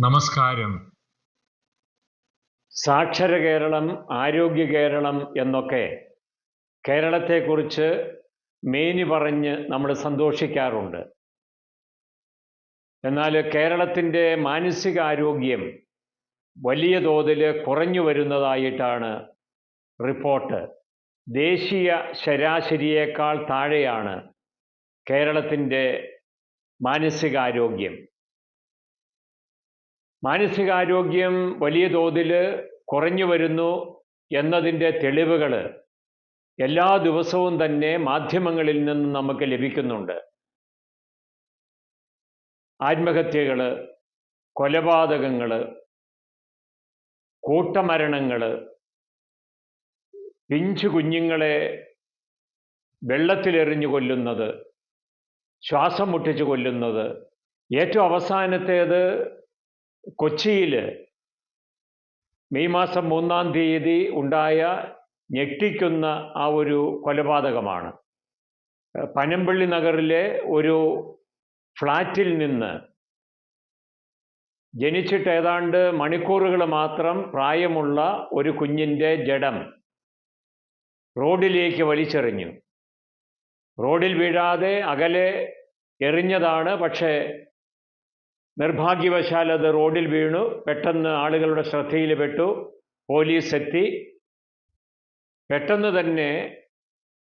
നമസ്കാരം. സാക്ഷര കേരളം ആരോഗ്യ കേരളം എന്നൊക്കെ കേരളത്തെക്കുറിച്ച് മേനി പറഞ്ഞ് നമ്മൾ സന്തോഷിക്കാറുണ്ട്. എന്നാൽ കേരളത്തിന്റെ മാനസികാരോഗ്യം വലിയ തോതിൽ കുറഞ്ഞു വരുന്നതായിട്ടാണ് റിപ്പോർട്ട്. ദേശീയ ശരാശരിയേക്കാൾ താഴെയാണ് കേരളത്തിന്റെ മാനസികാരോഗ്യം. മാനസികാരോഗ്യം വലിയ തോതിൽ കുറഞ്ഞു വരുന്നു എന്നതിന്റെ തെളിവുകൾ എല്ലാ ദിവസവും തന്നെ മാധ്യമങ്ങളിൽ നിന്ന് നമുക്ക് ലഭിക്കുന്നുണ്ട്. ആത്മഹത്യകൾ കൊലപാതകങ്ങൾ കൂട്ടമരണങ്ങൾ പിഞ്ചു കുഞ്ഞുങ്ങളെ വെള്ളത്തിലെറിഞ്ഞു കൊല്ലുന്നത് ശ്വാസം മുട്ടിച്ച് കൊല്ലുന്നത് ഏറ്റവും അവസാനത്തേത് കൊച്ചിയിൽ മെയ് മാസം മൂന്നാം തീയതി ഉണ്ടായ ഞെട്ടിക്കുന്ന ആ ഒരു കൊലപാതകമാണ്. പനമ്പള്ളി നഗറിലെ ഒരു ഫ്ലാറ്റിൽ നിന്ന് ജനിച്ചിട്ട് ഏതാണ്ട് മണിക്കൂറുകൾ മാത്രം പ്രായമുള്ള ഒരു കുഞ്ഞിന്റെ ജഡം റോഡിലേക്ക് വലിച്ചെറിഞ്ഞു. റോഡിൽ വീഴാതെ അകലെ എറിഞ്ഞതാണ് പക്ഷേ നിർഭാഗ്യവശാൽ അത് റോഡിൽ വീണു. പെട്ടെന്ന് ആളുകളുടെ ശ്രദ്ധയിൽ പെട്ടു. പോലീസ് എത്തി. പെട്ടെന്ന് തന്നെ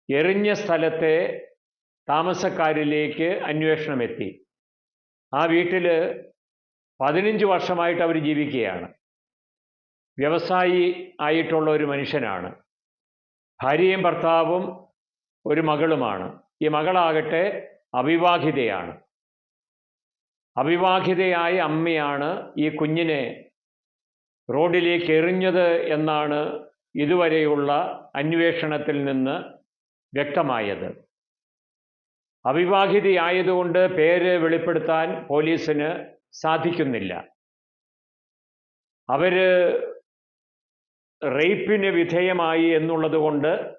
എറിഞ്ഞ സ്ഥലത്തെ താമസക്കാരിലേക്ക് അന്വേഷണം എത്തി. ആ വീട്ടിൽ പതിനഞ്ച് വർഷമായിട്ട് അവർ ജീവിക്കുകയാണ്. വ്യവസായി ആയിട്ടുള്ള ഒരു മനുഷ്യനാണ്. ഭാര്യയും ഭർത്താവും ഒരു മകളുമാണ്. ഈ മകളാകട്ടെ അവിവാഹിതയാണ്. അവിവാഹിതയായ അമ്മയാണ് ഈ കുഞ്ഞിനെ റോഡിലേക്ക് എറിഞ്ഞത് എന്നാണ് ഇതുവരെയുള്ള അന്വേഷണത്തിൽ നിന്ന് വ്യക്തമായത്. അവിവാഹിതയായതുകൊണ്ട് പേര് വെളിപ്പെടുത്താൻ പോലീസിന് സാധിക്കുന്നില്ല. അവർ റേപ്പിന് വിധേയമായി എന്നുള്ളത് കൊണ്ട്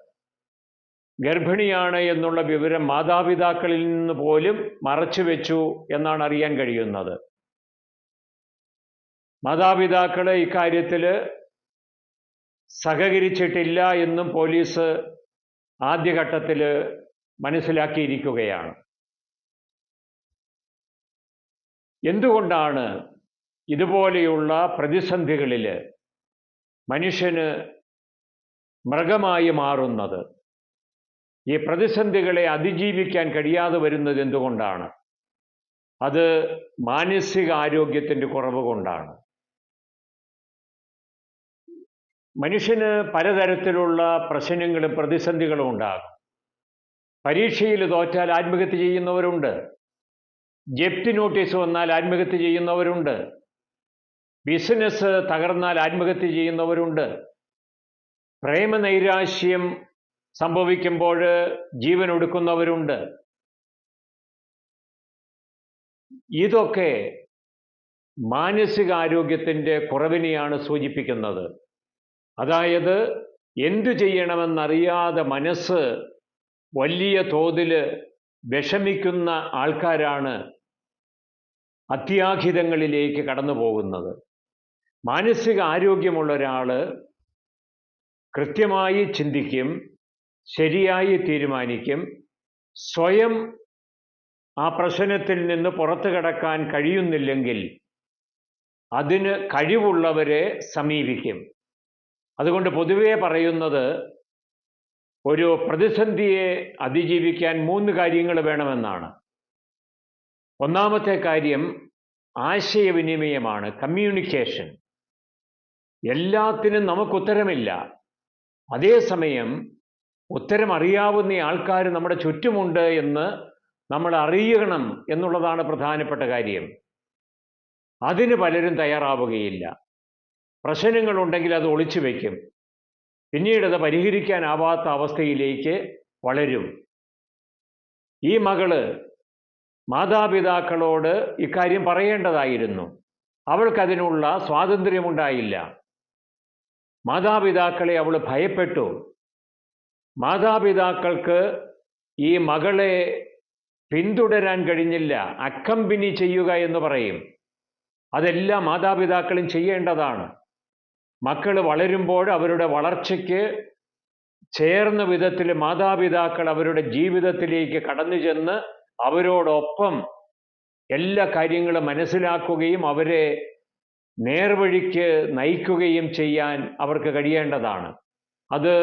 ഗർഭിണിയാണ് എന്നുള്ള വിവരം മാതാപിതാക്കളിൽ നിന്ന് പോലും മറച്ചു വെച്ചു എന്നാണ് അറിയാൻ കഴിയുന്നത്. മാതാപിതാക്കൾ ഇക്കാര്യത്തിൽ സഹകരിച്ചിട്ടില്ല എന്നും പോലീസ് ആദ്യഘട്ടത്തിൽ മനസ്സിലാക്കിയിരിക്കുകയാണ്. എന്തുകൊണ്ടാണ് ഇതുപോലെയുള്ള പ്രതിസന്ധികളിൽ മനുഷ്യന് മൃഗമായി മാറുന്നത്? ഈ പ്രതിസന്ധികളെ അതിജീവിക്കാൻ കഴിയാതെ വരുന്നത് എന്തുകൊണ്ടാണ്? അത് മാനസികാരോഗ്യത്തിന്റെ കുറവ് കൊണ്ടാണ്. മനുഷ്യന് പലതരത്തിലുള്ള പ്രശ്നങ്ങളും പ്രതിസന്ധികളും ഉണ്ടാകും. പരീക്ഷയിൽ തോറ്റാൽ ആത്മഹത്യ ചെയ്യുന്നവരുണ്ട്. ജപ്തി നോട്ടീസ് വന്നാൽ ആത്മഹത്യ ചെയ്യുന്നവരുണ്ട്. ബിസിനസ് തകർന്നാൽ ആത്മഹത്യ ചെയ്യുന്നവരുണ്ട്. പ്രേമനൈരാശ്യം സംഭവിക്കുമ്പോൾ ജീവൻ ഒടുക്കുന്നവരുണ്ട്. ഇതൊക്കെ മാനസികാരോഗ്യത്തിന്റെ കുറവിനെയാണ് സൂചിപ്പിക്കുന്നത്. അതായത് എന്തു ചെയ്യണമെന്നറിയാതെ മനസ്സ് വലിയ തോതിൽ വിഷമിക്കുന്ന ആൾക്കാരാണ് അത്യാഹിതങ്ങളിലേക്ക് കടന്നു പോകുന്നത്. മാനസിക ആരോഗ്യമുള്ള ഒരാൾ കൃത്യമായി ചിന്തിക്കും ശരിയായി തീരുമാനിക്കും. സ്വയം ആ പ്രശ്നത്തിൽ നിന്ന് പുറത്തു കടക്കാൻ കഴിയുന്നില്ലെങ്കിൽ അതിന് കഴിവുള്ളവരെ സമീപിക്കും. അതുകൊണ്ട് പൊതുവേ പറയുന്നത് ഒരു പ്രതിസന്ധിയെ അതിജീവിക്കാൻ മൂന്ന് കാര്യങ്ങൾ വേണമെന്നാണ്. ഒന്നാമത്തെ കാര്യം ആശയവിനിമയമാണ് കമ്മ്യൂണിക്കേഷൻ എല്ലാത്തിനും നമുക്കുത്തരമില്ല. അതേസമയം ഉത്തരം അറിയാവുന്ന ആൾക്കാർ നമ്മുടെ ചുറ്റുമുണ്ട് എന്ന് നമ്മൾ അറിയണം എന്നുള്ളതാണ് പ്രധാനപ്പെട്ട കാര്യം. അതിന് പലരും തയ്യാറാവുകയില്ല. പ്രശ്നങ്ങളുണ്ടെങ്കിൽ അത് ഒളിച്ചു വയ്ക്കും പിന്നീട് അത് പരിഹരിക്കാനാവാത്ത അവസ്ഥയിലേക്ക് വളരും. ഈ മകൾ മാതാപിതാക്കളോട് ഇക്കാര്യം പറയേണ്ടതായിരുന്നു. അവൾക്കതിനുള്ള സ്വാതന്ത്ര്യമുണ്ടായില്ല. മാതാപിതാക്കളെ അവൾ ഭയപ്പെട്ടു. മാതാപിതാക്കൾക്ക് ഈ മകളെ പിന്തുടരാൻ കഴിഞ്ഞില്ല. അക്കമ്പനി ചെയ്യുക എന്ന് പറയും. അതെല്ലാം മാതാപിതാക്കളും ചെയ്യേണ്ടതാണ്. മക്കൾ വളരുമ്പോൾ അവരുടെ വളർച്ചയ്ക്ക് ചേർന്ന വിധത്തിൽ മാതാപിതാക്കൾ അവരുടെ ജീവിതത്തിലേക്ക് കടന്നു ചെന്ന് അവരോടൊപ്പം എല്ലാ കാര്യങ്ങളും മനസ്സിലാക്കുകയും അവരെ നേർവഴിക്ക് നയിക്കുകയും ചെയ്യാൻ അവർക്ക് കഴിയേണ്ടതാണ്. അത്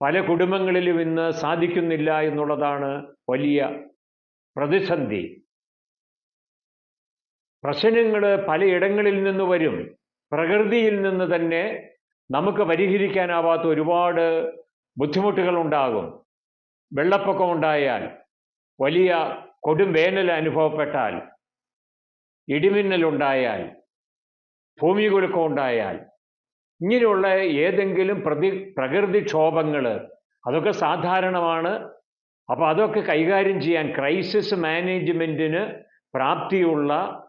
പല കുടുംബങ്ങളിലും ഇന്ന് സാധിക്കുന്നില്ല എന്നുള്ളതാണ് വലിയ പ്രതിസന്ധി. പ്രശ്നങ്ങൾ പലയിടങ്ങളിൽ നിന്ന് വരും. പ്രകൃതിയിൽ നിന്ന് തന്നെ നമുക്ക് പരിഹരിക്കാനാവാത്ത ഒരുപാട് ബുദ്ധിമുട്ടുകൾ ഉണ്ടാകും. വെള്ളപ്പൊക്കം ഉണ്ടായാൽ വലിയ കൊടും വേനൽ അനുഭവപ്പെട്ടാൽ ഇടിമിന്നലുണ്ടായാൽ ഭൂമികുലുക്കം ഉണ്ടായാൽ ഇങ്ങനെയുള്ള ഏതെങ്കിലും പ്രതി പ്രകൃതിക്ഷോഭങ്ങൾ അതൊക്കെ സാധാരണമാണ്. അപ്പോൾ അതൊക്കെ കൈകാര്യം ചെയ്യാൻ ക്രൈസിസ് മാനേജ്മെന്റിന് പ്രാപ്തിയുള്ള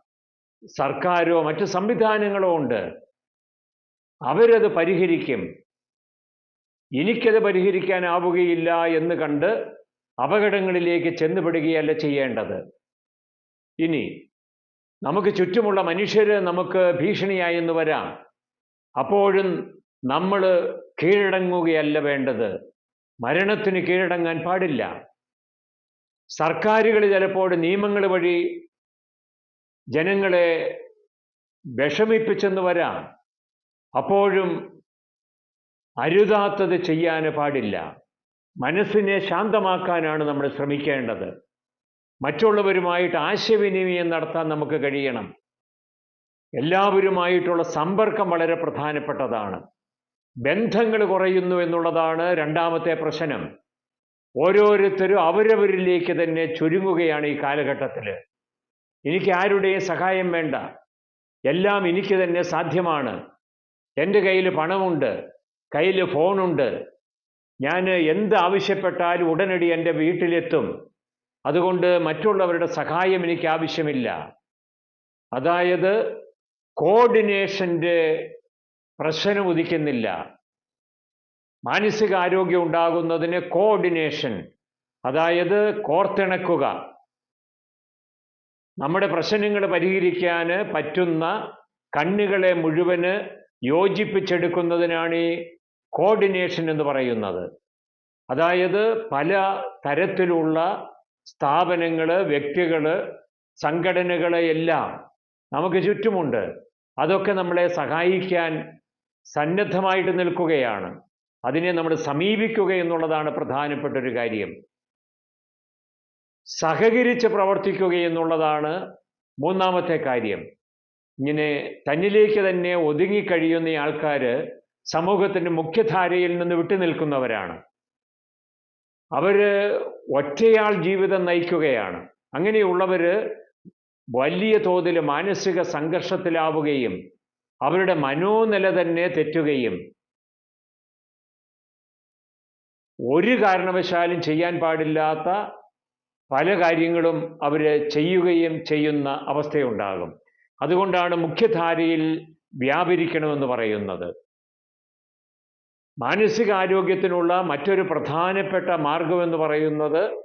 സർക്കാരോ മറ്റ് സംവിധാനങ്ങളോ ഉണ്ട്. അവരത് പരിഹരിക്കും. എനിക്കത് പരിഹരിക്കാനാവുകയില്ല എന്ന് കണ്ട് അപകടങ്ങളിലേക്ക് ചെന്നുപെടുകയല്ല ചെയ്യേണ്ടത്. ഇനി നമുക്ക് ചുറ്റുമുള്ള മനുഷ്യർ നമുക്ക് ഭീഷണിയായെന്ന് വരാം. അപ്പോഴും നമ്മൾ കീഴടങ്ങുകയല്ല വേണ്ടത്. മരണത്തിന് കീഴടങ്ങാൻ പാടില്ല. സർക്കാരുകൾ ചിലപ്പോൾ നിയമങ്ങൾ വഴി ജനങ്ങളെ വിഷമിപ്പിച്ചെന്ന് വരാം. അപ്പോഴും അരുതാത്തത് ചെയ്യാൻ പാടില്ല. മനസ്സിനെ ശാന്തമാക്കാനാണ് നമ്മൾ ശ്രമിക്കേണ്ടത്. മറ്റുള്ളവരുമായിട്ട് ആശയവിനിമയം നടത്താൻ നമുക്ക് കഴിയണം. എല്ലാവരുമായിട്ടുള്ള സമ്പർക്കം വളരെ പ്രധാനപ്പെട്ടതാണ്. ബന്ധങ്ങൾ കുറയുന്നു എന്നുള്ളതാണ് രണ്ടാമത്തെ പ്രശ്നം. ഓരോരുത്തരും അവരവരിലേക്ക് തന്നെ ചുരുങ്ങുകയാണ് ഈ കാലഘട്ടത്തിൽ. എനിക്ക് ആരുടെയും സഹായം വേണ്ട. എല്ലാം എനിക്ക് തന്നെ സാധ്യമാണ്. എന്റെ കയ്യിൽ പണമുണ്ട്. കയ്യിൽ ഫോണുണ്ട്. ഞാൻ എന്ത് ആവശ്യപ്പെട്ടാലും ഉടനടി എന്റെ വീട്ടിലെത്തും. അതുകൊണ്ട് മറ്റുള്ളവരുടെ സഹായം എനിക്ക് ആവശ്യമില്ല. അതായത് കോർഡിനേഷന്റെ പ്രശ്നം ഉദിക്കുന്നില്ല. മാനസികാരോഗ്യം ഉണ്ടാകുന്നതിന് കോർഡിനേഷൻ അതായത് കോർത്തിണക്കുക. നമ്മുടെ പ്രശ്നങ്ങൾ പരിഹരിക്കാൻ പറ്റുന്ന കണ്ണുകളെ മുഴുവൻ യോജിപ്പിച്ചെടുക്കുന്നതിനാണ് ഈ കോർഡിനേഷൻ എന്ന് പറയുന്നത്. അതായത് പല തരത്തിലുള്ള സ്ഥാപനങ്ങൾ വ്യക്തികൾ സംഘടനകളെ എല്ലാം നമുക്ക് ചുറ്റുമുണ്ട്. അതൊക്കെ നമ്മളെ സഹായിക്കാൻ സന്നദ്ധമായിട്ട് നിൽക്കുകയാണ്. അതിനെ നമ്മൾ സമീപിക്കുക എന്നുള്ളതാണ് പ്രധാനപ്പെട്ട ഒരു കാര്യം. സഹകരിച്ച് പ്രവർത്തിക്കുക എന്നുള്ളതാണ് മൂന്നാമത്തെ കാര്യം. ഇങ്ങനെ തന്നിലേക്ക് തന്നെ ഒതുങ്ങിക്കഴിയുന്ന ആൾക്കാർ സമൂഹത്തിന്റെ മുഖ്യധാരയിൽ നിന്ന് വിട്ടുനിൽക്കുന്നവരാണ് അവർ ഒറ്റയാൾ ജീവിതം നയിക്കുകയാണ്. അങ്ങനെയുള്ളവർ വലിയ തോതിൽ മാനസിക സംഘർഷത്തിലാവുകയും അവരുടെ മനോനില തന്നെ തെറ്റുകയും ഒരു കാരണവശാലും ചെയ്യാൻ പാടില്ലാത്ത പല കാര്യങ്ങളും അവർ ചെയ്യുകയും ചെയ്യുന്ന അവസ്ഥയുണ്ടാകും. അതുകൊണ്ടാണ് മുഖ്യധാരയിൽ വ്യാപരിക്കണമെന്ന് പറയുന്നത്. മാനസികാരോഗ്യത്തിനുള്ള മറ്റൊരു പ്രധാനപ്പെട്ട മാർഗമെന്ന് പറയുന്നത്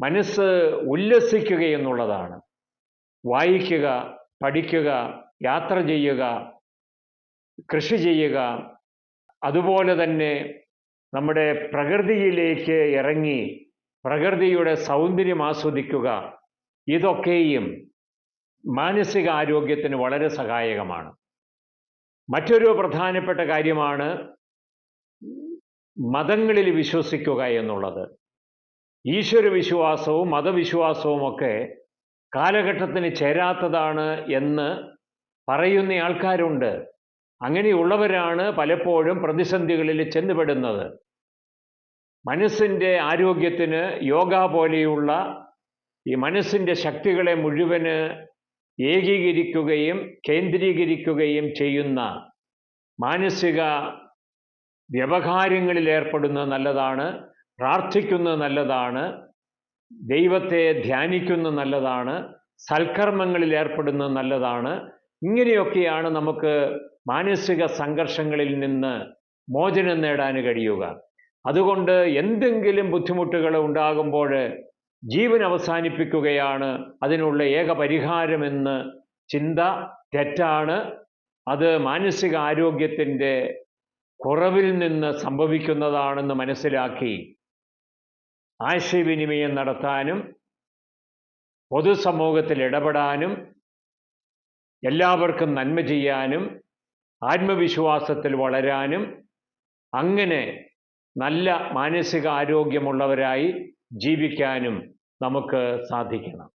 മനസ്സ് ഉല്ലസിക്കുക എന്നുള്ളതാണ് വായിക്കുക പഠിക്കുക യാത്ര ചെയ്യുക കൃഷി ചെയ്യുക അതുപോലെ തന്നെ നമ്മുടെ പ്രകൃതിയിലേക്ക് ഇറങ്ങി പ്രകൃതിയുടെ സൗന്ദര്യം ആസ്വദിക്കുക ഇതൊക്കെയും മാനസിക ആരോഗ്യത്തിന് വളരെ സഹായകമാണ്. മറ്റൊരു പ്രധാനപ്പെട്ട കാര്യമാണ് മതങ്ങളിൽ വിശ്വസിക്കുക എന്നുള്ളത്. ഈശ്വര വിശ്വാസവും മതവിശ്വാസവും ഒക്കെ കാലഘട്ടത്തിന് ചേരാത്തതാണ് എന്ന് പറയുന്ന ആൾക്കാരുണ്ട്. അങ്ങനെയുള്ളവരാണ് പലപ്പോഴും പ്രതിസന്ധികളിൽ ചെന്നുപെടുന്നത്. മനസ്സിന്റെ ആരോഗ്യത്തിന് യോഗ പോലെയുള്ള ഈ മനസ്സിന്റെ ശക്തികളെ മുഴുവൻ ഏകീകരിക്കുകയും കേന്ദ്രീകരിക്കുകയും ചെയ്യുന്ന മാനസിക വ്യവഹാരങ്ങളിൽ ഏർപ്പെടുന്നത് നല്ലതാണ് പ്രാർത്ഥിക്കുന്നത് നല്ലതാണ്. ദൈവത്തെ ധ്യാനിക്കുന്ന നല്ലതാണ് സൽക്കർമ്മങ്ങളിൽ ഏർപ്പെടുന്നത് നല്ലതാണ്. ഇങ്ങനെയൊക്കെയാണ് നമുക്ക് മാനസിക സംഘർഷങ്ങളിൽ നിന്ന് മോചനം നേടാൻ കഴിയുക. അതുകൊണ്ട് എന്തെങ്കിലും ബുദ്ധിമുട്ടുകൾ ഉണ്ടാകുമ്പോൾ ജീവൻ അവസാനിപ്പിക്കുകയാണ് അതിനുള്ള ഏക പരിഹാരമെന്ന് ചിന്ത തെറ്റാണ്. അത് മാനസിക ആരോഗ്യത്തിന്റെ കുറവിൽ നിന്ന് സംഭവിക്കുന്നതാണെന്ന് മനസ്സിലാക്കി ആശയവിനിമയം നടത്താനും പൊതുസമൂഹത്തിൽ ഇടപെടാനും എല്ലാവർക്കും നന്മ ചെയ്യാനും ആത്മവിശ്വാസത്തിൽ വളരാനും അങ്ങനെ നല്ല മാനസികാരോഗ്യമുള്ളവരായി ജീവിക്കാനും നമുക്ക് സാധിക്കണം.